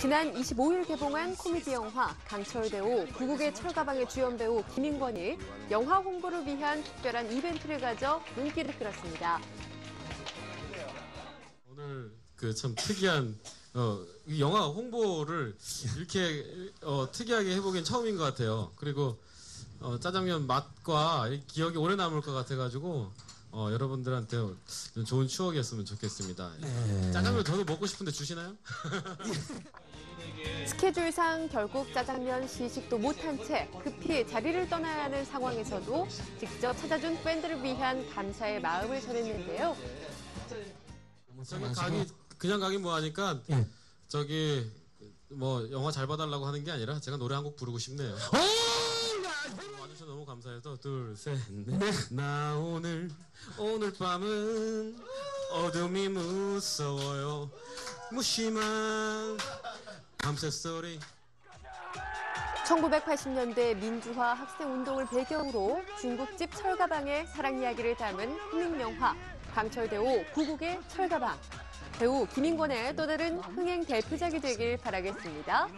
지난 25일 개봉한 코미디 영화 강철대오 구국의 철가방의 주연 배우 김인권이 영화 홍보를 위한 특별한 이벤트를 가져 눈길을 끌었습니다. 오늘 그 참 특이한 어, 이 영화 홍보를 이렇게 어, 특이하게 해보긴 처음인 것 같아요. 그리고 어, 짜장면 맛과 이 기억이 오래 남을 것 같아가지고 어, 여러분들한테 좀 좋은 추억이었으면 좋겠습니다. 짜장면 저도 먹고 싶은데 주시나요? 스케줄상 결국 짜장면 시식도 못한 채 급히 자리를 떠나야 하는 상황에서도 직접 찾아준 팬들을 위한 감사의 마음을 전했는데요. 저기 가기 그냥 가기 뭐 하니까 예. 저기 뭐 영화 잘 봐달라고 하는 게 아니라 제가 노래 한 곡 부르고 싶네요. 와주셔서 너무 감사해서 둘 셋넷나 오늘 오늘 밤은 어둠이 무서워요 무심한 1980년대 민주화 학생 운동을 배경으로 중국집 철가방의 사랑 이야기를 담은 흥행 영화 강철대오 구국의 철가방. 배우 김인권의 또 다른 흥행 대표작이 되길 바라겠습니다.